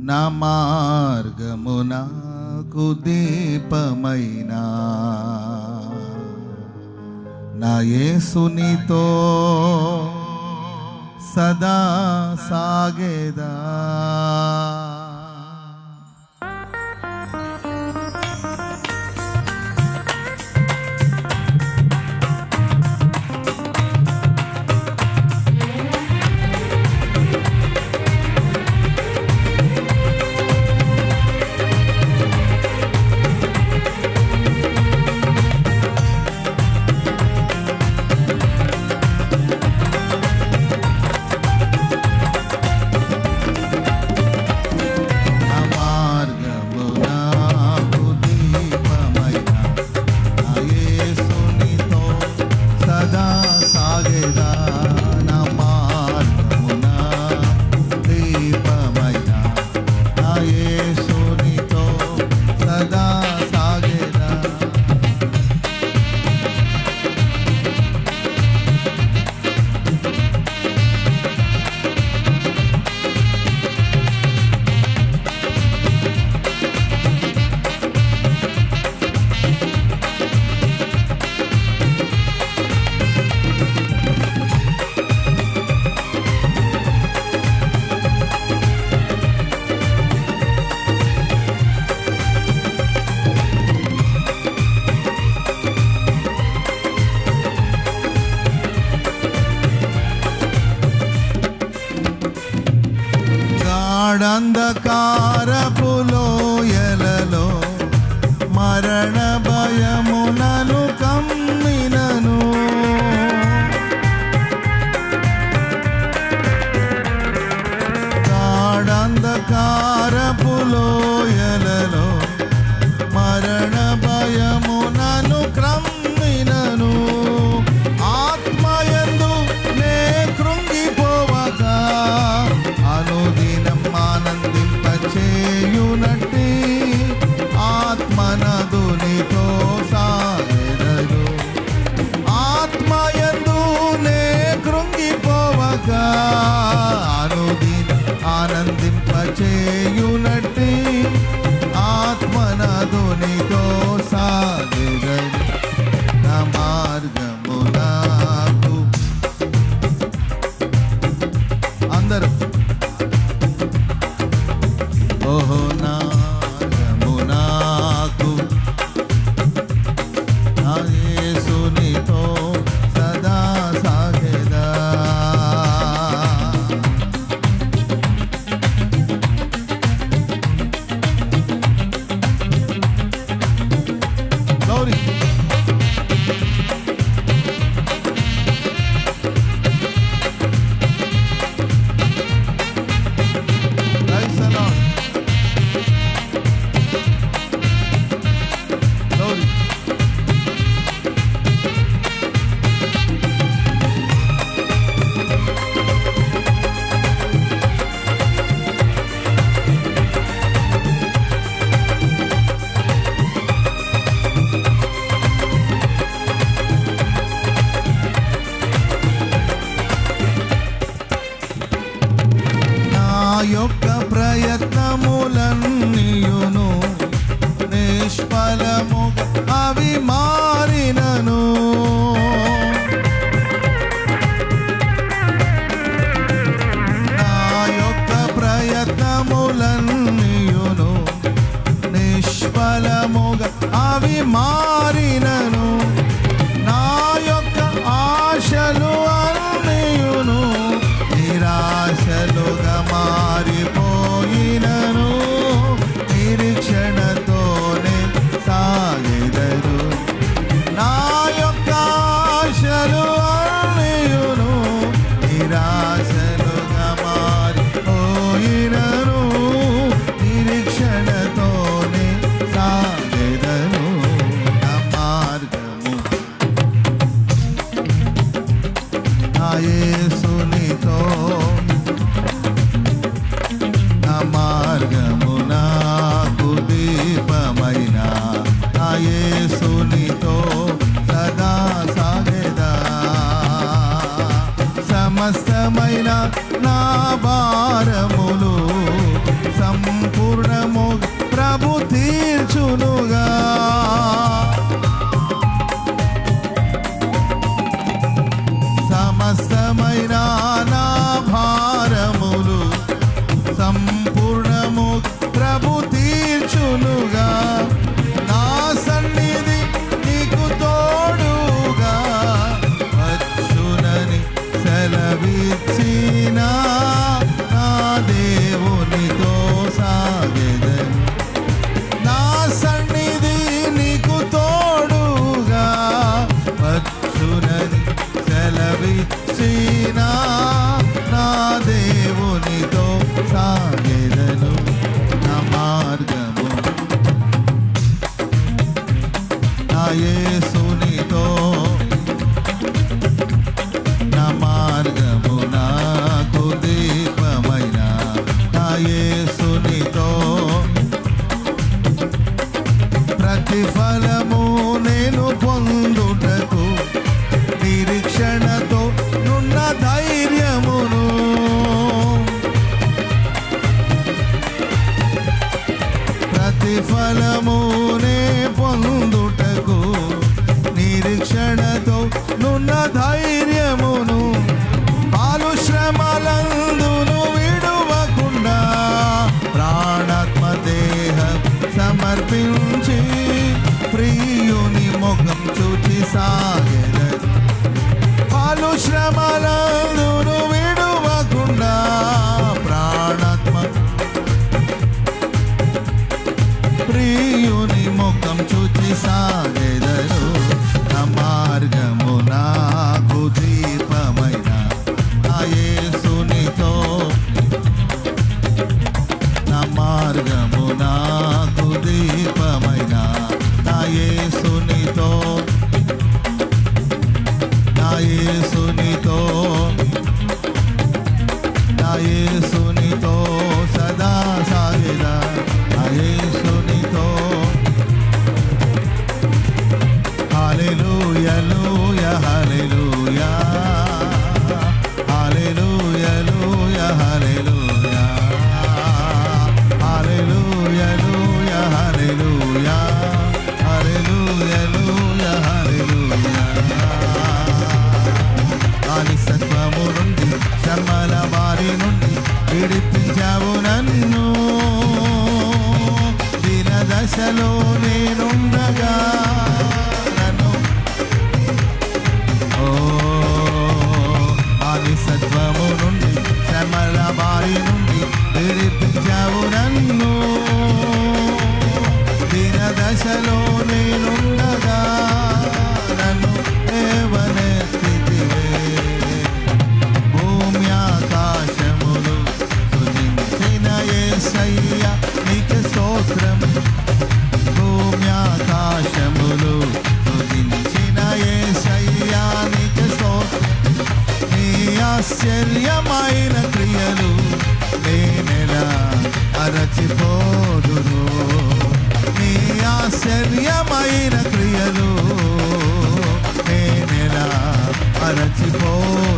నా మార్గమునాకు దీపమైనా నా యేసునితో సదా సాగేదా అంధకారపులోయల பலமோக ஆவி மா సెలవిచ్చినా తం చూచి సాగే విడిపించావు నన్ను. దినదశలో నేనుండగా నన్ను. ఓ ఆదిసత్వము నుండి శ్రమల బారి నుండి విడిపించావు నన్ను. దినదశలో నేనుండగా i keep on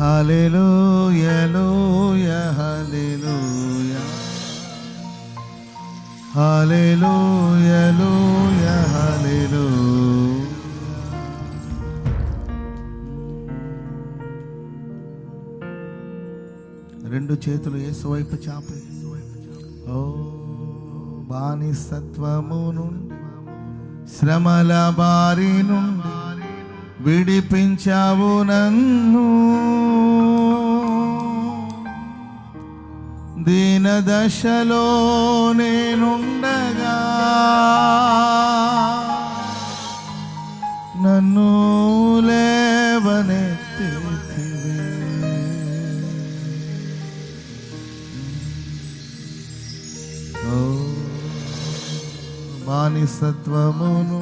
హల్లెలూయా హల్లెలూయా హల్లెలూయా. హల్లెలూయా హల్లెలూయా రెండు చేతులు యేసు వైపు చాపి. ఓ బానిసత్వము నుండి శ్రమల బారి నుండి విడిపించావు నన్ను. దీన దశలో నేనుండగా నన్ను లేవనెత్తి బానిసత్వమును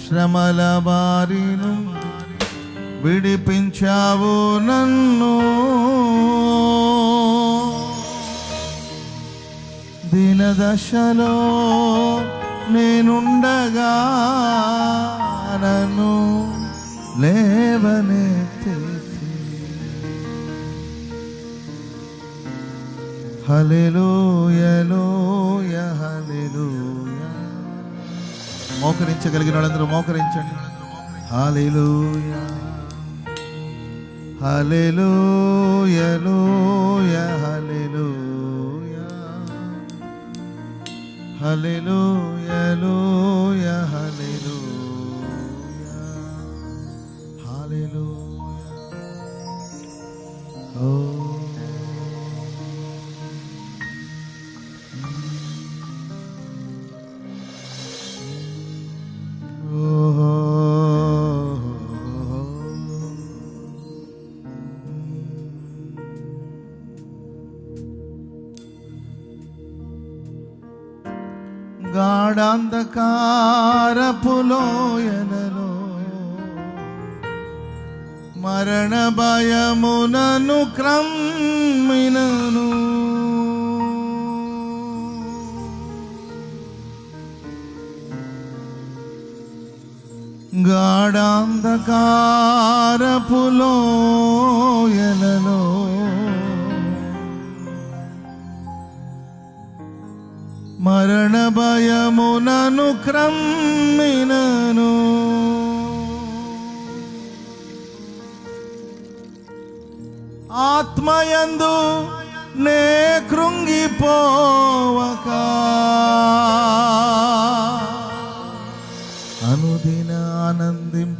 శ్రమల బారిను విడిపించావు నన్ను. దినదశలో నేనుండగా నన్ను లేవనెత్తి హల్లెలూయా హల్లెలూయా మోకరించగలిగిన వాళ్ళందరూ మోకరించండి. హల్లెలూయా హల్లెలూయా లూయా హల్లెలూయా లూయా హల్లెలూయా హల్లెలూయా ఓ అంధకారపులోయనలో మరణ భయమునను క్రమ్మినను. గాఢాంధకారపులోయనలో మరణ భయమునను క్రమ్మినను ఆత్మయందు నే కృంగిపోవక అనుదిన ఆనందింపచేయునట్టి